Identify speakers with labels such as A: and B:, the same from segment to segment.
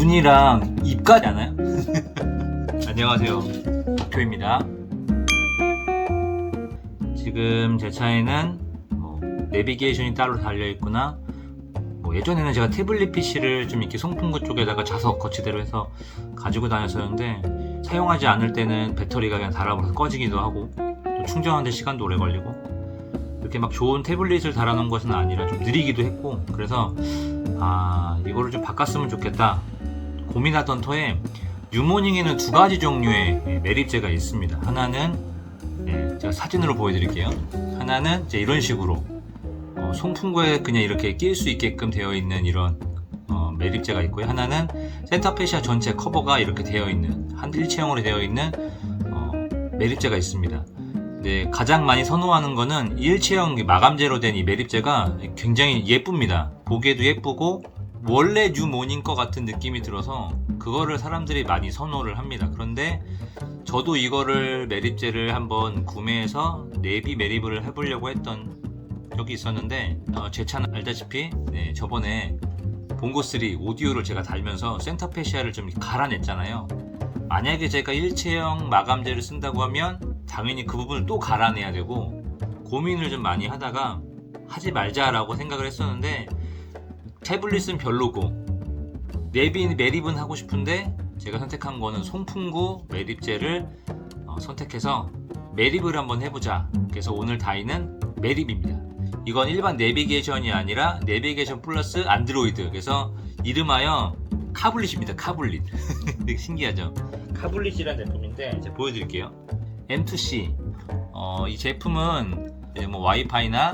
A: 눈이랑 입까지 않아요? 안녕하세요. 박효입니다. 지금 제 차에는 뭐 내비게이션이 따로 달려 있구나. 뭐 예전에는 제가 태블릿 PC를 좀 이렇게 송풍구 쪽에다가 자석 거치대로 해서 가지고 다녔었는데 사용하지 않을 때는 배터리가 그냥 달아버려서 꺼지기도 하고 또 충전하는데 시간도 오래 걸리고 이렇게 막 좋은 태블릿을 달아놓은 것은 아니라 좀 느리기도 했고 그래서 아 이거를 좀 바꿨으면 좋겠다 고민하던 터에 유모닝에는 두 가지 종류의 예, 매립제가 있습니다. 하나는 예, 제가 사진으로 보여드릴게요. 하나는 이제 이런 식으로 어, 송풍구에 그냥 이렇게 낄 수 있게끔 되어 있는 이런 어, 매립제가 있고요. 하나는 센터페시아 전체 커버가 이렇게 되어 있는 한 일체형으로 되어 있는 어, 매립제가 있습니다. 네, 가장 많이 선호하는 거는 일체형 마감재로 된 이 매립제가 굉장히 예쁩니다. 보기에도 예쁘고 원래 뉴모닝 거 같은 느낌이 들어서 그거를 사람들이 많이 선호를 합니다. 그런데 저도 이거를 매립제를 한번 구매해서 내비 매립을 해보려고 했던 적이 있었는데 어, 제 차는 알다시피 네, 저번에 봉고3 오디오를 제가 달면서 센터페시아를 좀 갈아냈잖아요. 만약에 제가 일체형 마감재를 쓴다고 하면 당연히 그 부분을 또 갈아내야 되고 고민을 좀 많이 하다가 하지 말자라고 생각을 했었는데 태블릿은 별로고 내비 매립은 하고 싶은데 제가 선택한 거는 송풍구 매립제를 어, 선택해서 매립을 한번 해보자. 그래서 오늘 다이는 매립입니다. 이건 일반 내비게이션이 아니라 내비게이션 플러스 안드로이드. 그래서 이름하여 카블릿입니다 카블릿. 신기하죠? 카블릿이라는 제품인데 제가 보여드릴게요. M2C 어, 이 제품은 뭐 와이파이나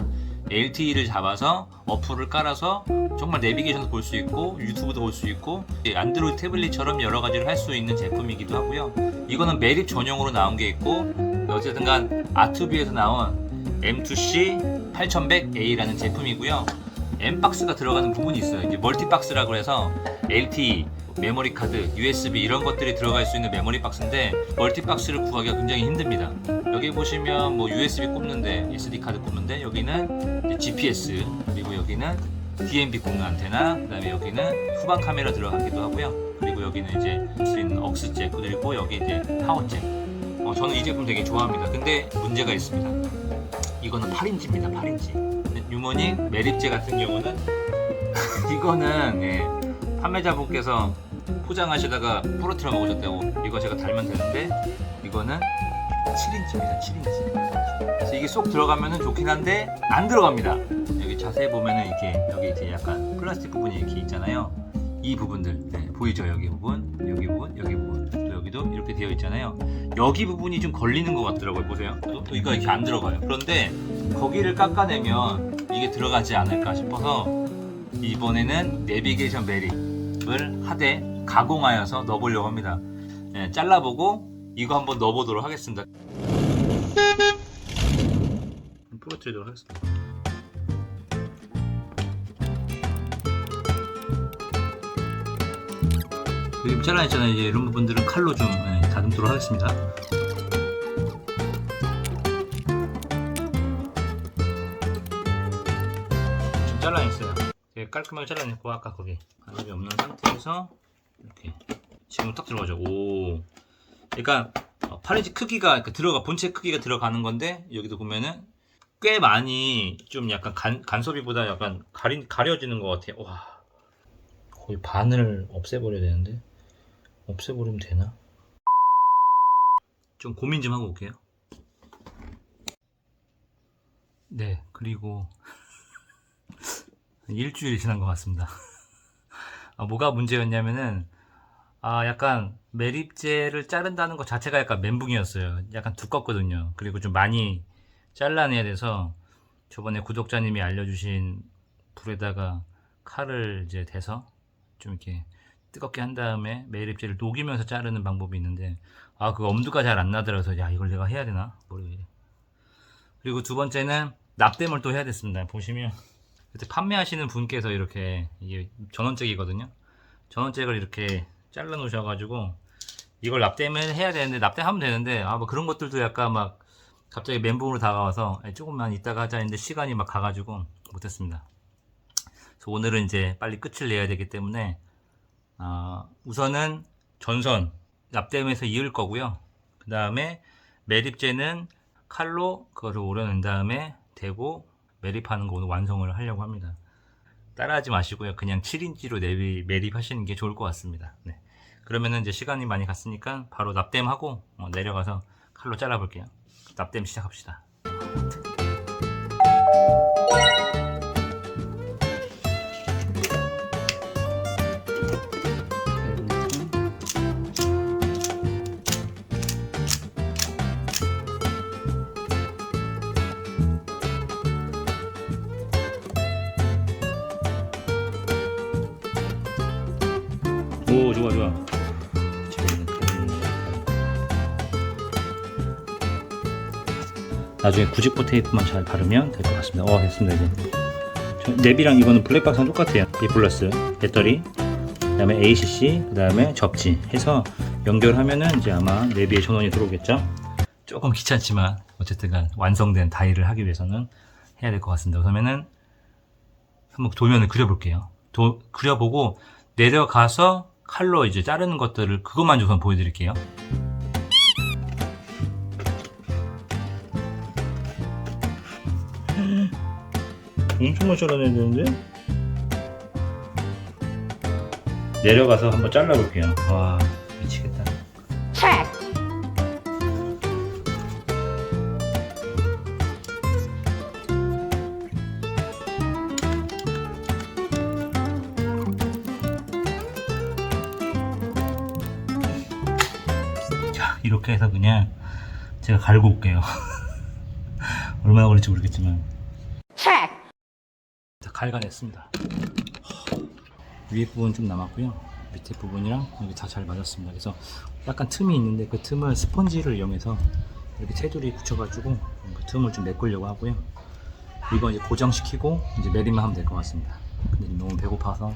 A: LTE를 잡아서 어플을 깔아서 정말 내비게이션도 볼 수 있고 유튜브도 볼 수 있고 안드로이드 태블릿처럼 여러 가지를 할 수 있는 제품이기도 하고요. 이거는 매립 전용으로 나온 게 있고 어쨌든간 아투비에서 나온 M2C 8100A라는 제품이고요. M박스가 들어가는 부분이 있어요. 이제 멀티박스라고 해서 LTE, 메모리 카드, USB 이런 것들이 들어갈 수 있는 메모리 박스인데 멀티박스를 구하기가 굉장히 힘듭니다. 여기 보시면 뭐 USB 꼽는데 SD 카드 꼽는데 여기는 GPS 그리고 여기는 DMB 공유 안테나 그다음에 여기는 후방 카메라 들어가기도 하고요. 그리고 여기는 이제 쓸수 있는 억스 잭 그리고 여기 이제 파워 잭. 어, 저는 이 제품 되게 좋아합니다. 근데 문제가 있습니다. 이거는 8인치입니다. 8인치. 유모닝 매립제 같은 경우는 이거는 예, 판매자분께서 포장하시다가 부러뜨려 먹으셨다고 이거 제가 달면 되는데 이거는 7인치입니다. 7인치. 그래서 이게 쏙 들어가면은 좋긴 한데 안 들어갑니다. 자세히 보면은 이렇게 여기 이제 약간 플라스틱 부분이 이렇게 있잖아요. 이 부분들 네, 보이죠? 여기 부분, 여기 부분, 여기 부분, 또 여기도 이렇게 되어 있잖아요. 여기 부분이 좀 걸리는 것 같더라고요. 보세요. 또, 또 이거 이렇게 안 들어가요. 그런데 거기를 깎아내면 이게 들어가지 않을까 싶어서 이번에는 내비게이션 매립을 하되 가공하여서 넣어보려고 합니다. 네, 잘라보고 이거 한번 넣어보도록 하겠습니다. 부러뜨리도록 하겠습니다. 여기 잘라냈잖아요. 이제 이런 부분들은 칼로 좀 네, 다듬도록 하겠습니다. 지금 잘라냈어요. 되게 깔끔하게 잘라냈고 아까 거기 반점이 없는 상태에서 이렇게 지금 딱 들어가죠. 오, 그러니까 8인치 크기가 그러니까 들어가 본체 크기가 들어가는 건데 여기도 보면은 꽤 많이 좀 약간 간, 간섭이보다 약간 가리, 가려지는 것 같아요. 와, 거의 반을 없애버려야 되는데 없애버리면 되나? 좀 고민 좀 하고 올게요. 네, 그리고 일주일이 지난 것 같습니다. 아, 뭐가 문제였냐면은 아 약간 매립제를 자른다는 것 자체가 약간 멘붕이었어요. 약간 두껍거든요. 그리고 좀 많이 잘라내야 돼서 저번에 구독자님이 알려주신 불에다가 칼을 이제 대서 좀 이렇게 뜨겁게 한 다음에 매립제를 녹이면서 자르는 방법이 있는데 아 그 엄두가 잘 안 나더라서 야 이걸 내가 해야 되나 모르겠네. 그리고 두 번째는 납땜을 또 해야 됐습니다. 보시면 그때 판매하시는 분께서 이렇게 이게 전원잭이거든요. 전원잭을 이렇게 잘라 놓으셔 가지고 이걸 납땜을 해야 되는데 납땜하면 되는데 아 뭐 그런 것들도 약간 막 갑자기 멘붕으로 다가와서 조금만 이따가 하자 했는데 시간이 막 가가지고 못했습니다. 오늘은 이제 빨리 끝을 내야 되기 때문에 아, 우선은 전선 납땜해서 이을 거고요. 그 다음에 매립재는 칼로 그거를 오려낸 다음에 대고 매립하는 거 오늘 완성을 하려고 합니다. 따라하지 마시고요. 그냥 7인치로 매립, 매립하시는 게 좋을 것 같습니다. 네. 그러면은 이제 시간이 많이 갔으니까 바로 납땜하고 어, 내려가서 칼로 잘라볼게요. 납땜 시작합시다. 좋아 좋아. 나중에 구직보 테이프만 잘 바르면 될 것 같습니다. 어 됐습니다 이제. 저 랩이랑 이거는 블랙박스랑 똑같아요. B 플러스 배터리 그 다음에 ACC 그 다음에 접지 해서 연결하면은 이제 아마 랩비에 전원이 들어오겠죠? 조금 귀찮지만 어쨌든 완성된 다이를 하기 위해서는 해야 될 것 같습니다. 그러면은 한번 도면을 그려볼게요. 도, 그려보고 내려가서 칼로 이제 자르는 것들을 그것만 좀 보여드릴게요. 엄청 많이 잘라내야 되는데? 내려가서 한번 잘라볼게요. 와 이렇게 해서 그냥 제가 갈고 올게요. 얼마나 걸릴지 모르겠지만. 자, 갈가냈습니다. 위에 부분 좀 남았고요. 밑에 부분이랑 여기 다 잘 맞았습니다. 그래서 약간 틈이 있는데 그 틈을 스펀지를 이용해서 이렇게 테두리 붙여가지고 그 틈을 좀 메꾸려고 하고요. 이거 이제 고정시키고 이제 매립만 하면 될 것 같습니다. 근데 너무 배고파서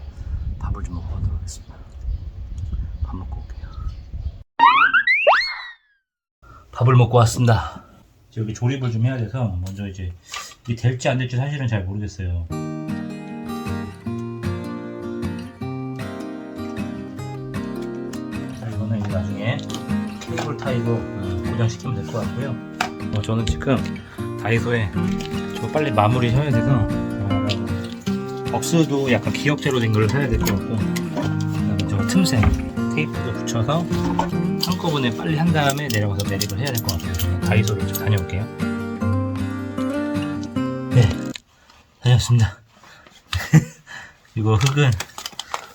A: 밥을 좀 먹고 가도록 하겠습니다. 밥 먹고 올게요. 밥을 먹고 왔습니다. 여기 조립을 좀 해야 돼서 먼저 이제 이게 될지 안 될지 사실은 잘 모르겠어요. 자, 이거는 이제 나중에 케이블 타입으로 어, 고정시키면 될 것 같고요. 어, 저는 지금 다이소에 저 빨리 마무리 해야 돼서 어, 억스도 약간 기역제로 된 걸 사야 될 것 같고 그다음에 저 틈새 테이프도 붙여서 한꺼번에 빨리 한 다음에 내려가서 매립을 해야 될 것 같아요. 다이소를 좀 다녀올게요. 네, 다녀왔습니다. 이거 흙은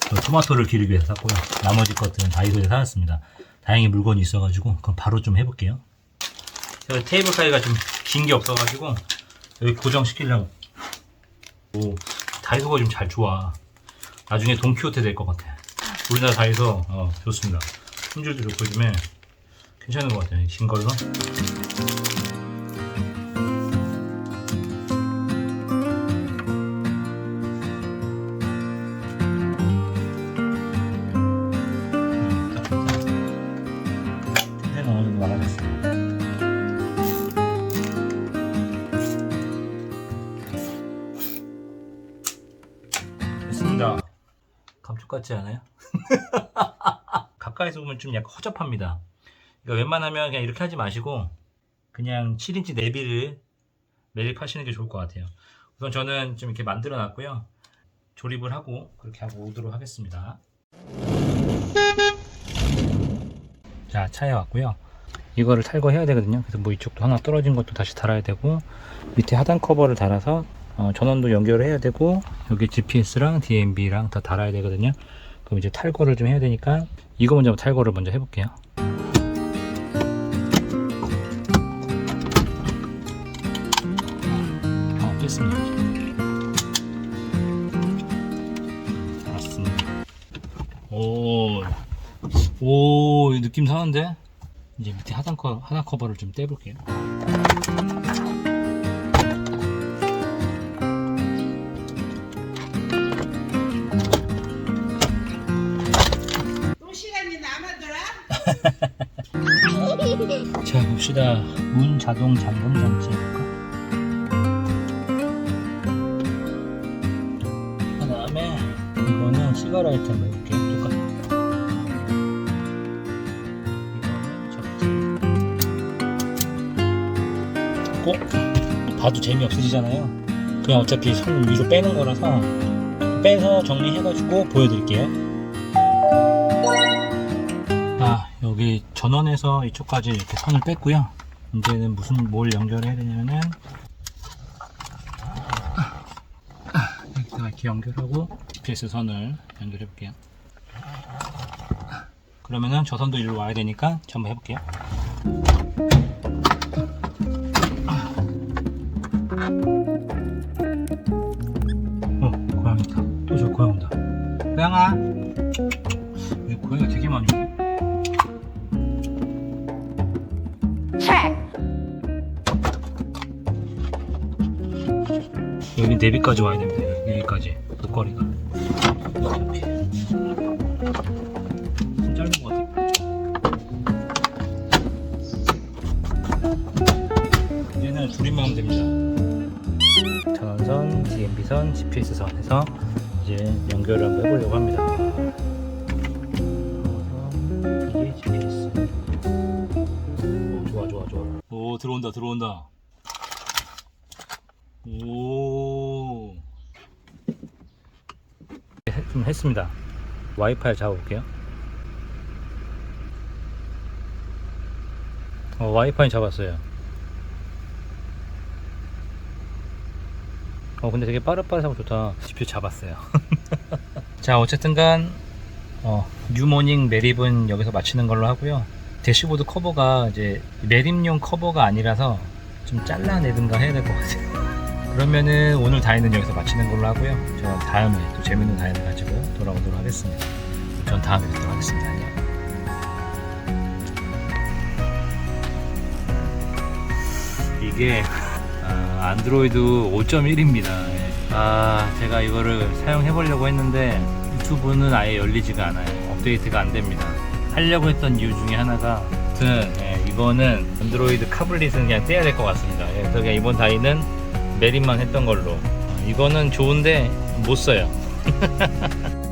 A: 저 토마토를 기르기 위해서 샀고요. 나머지 것들은 다이소에 사왔습니다. 다행히 물건이 있어가지고 그럼 바로 좀 해볼게요. 제가 테이블 사이가 좀 긴 게 없어가지고 여기 고정시키려고 오, 다이소가 좀 잘 좋아. 나중에 돈키호테 될 것 같아. 우리나라 다이소 어, 좋습니다. 품질도 좋고 요즘에 괜찮은 것 같아요. 긴 걸로. 틈새는 어느 정도 막아냈어요. 됐습니다. 감쪽 같지 않아요? 가까이서 보면 좀 약간 허접합니다. 그러니까 웬만하면 그냥 이렇게 하지 마시고 그냥 7인치 내비를 매립하시는 게 좋을 것 같아요. 우선 저는 좀 이렇게 만들어 놨고요. 조립을 하고 그렇게 하고 오도록 하겠습니다. 자, 차에 왔고요. 이거를 탈거해야 되거든요. 그래서 뭐 이쪽도 하나 떨어진 것도 다시 달아야 되고 밑에 하단 커버를 달아서 어, 전원도 연결을 해야 되고 여기 GPS랑 DMB랑 다 달아야 되거든요. 그럼 이제 탈거를 좀 해야 되니까 이거 먼저 탈거를 먼저 해볼게요. 어, 뺐습니다. 알았습니다. 오, 오, 이 느낌 사는데? 이제 밑에 하단 커, 하단 커버를 좀 떼볼게요. 자 봅시다. 문 자동 잠금 장치. 해볼까? 그 다음에 이거는 시가라이트 한번 이렇게 똑같아 이거는 접지. 꼭 봐도 재미없어지잖아요. 그냥 어차피 손 위로 빼는 거라서 빼서 정리해가지고 보여드릴게요. 여기 전원에서 이쪽까지 이렇게 선을 뺐고요. 이제는 무슨 뭘 연결해야 되냐면은 여기다가 이렇게 연결하고 GPS 선을 연결해 볼게요. 그러면은 저 선도 일로 와야 되니까 저 한번 해볼게요. 어 고양이 있다. 또 저 고양이 온다. 고양아! 여기 고양이가 되게 많이 오네 내비까지 와야 됩니다. 여기까지. 목걸이가. 좀 짧은 것 같아요 둘이만 하면 됩니다. 전원선, DMB선, GPS선 해서 이제 연결을 한번 해보려고 합니다. 오 좋아 좋아 좋아. 오 들어온다 들어온다. 오. 해- 좀 했습니다. 와이파이 잡아볼게요. 어, 와이파이 잡았어요. 어, 근데 되게 빠릇빠릇하고 좋다. CPU 잡았어요. 자, 어쨌든간, 어, 뉴모닝 매립은 여기서 마치는 걸로 하고요. 대시보드 커버가 이제 매립용 커버가 아니라서 좀 잘라내든가 해야 될 것 같아요. 그러면은 오늘 다이는 여기서 마치는 걸로 하고요. 저 다음에 또 재밌는 다이를 가지고 돌아오도록 하겠습니다. 전 다음에 뵙도록 하겠습니다. 안녕. 이게 아, 안드로이드 5.1입니다. 아 제가 이거를 사용해 보려고 했는데 유튜브는 아예 열리지가 않아요. 업데이트가 안 됩니다. 하려고 했던 이유 중에 하나가 아무튼 예, 이거는 안드로이드 카블릿은 그냥 떼야 될 것 같습니다. 예, 그래서 그냥 이번 다이는 매립만 했던 걸로. 어, 이거는 좋은데 못 써요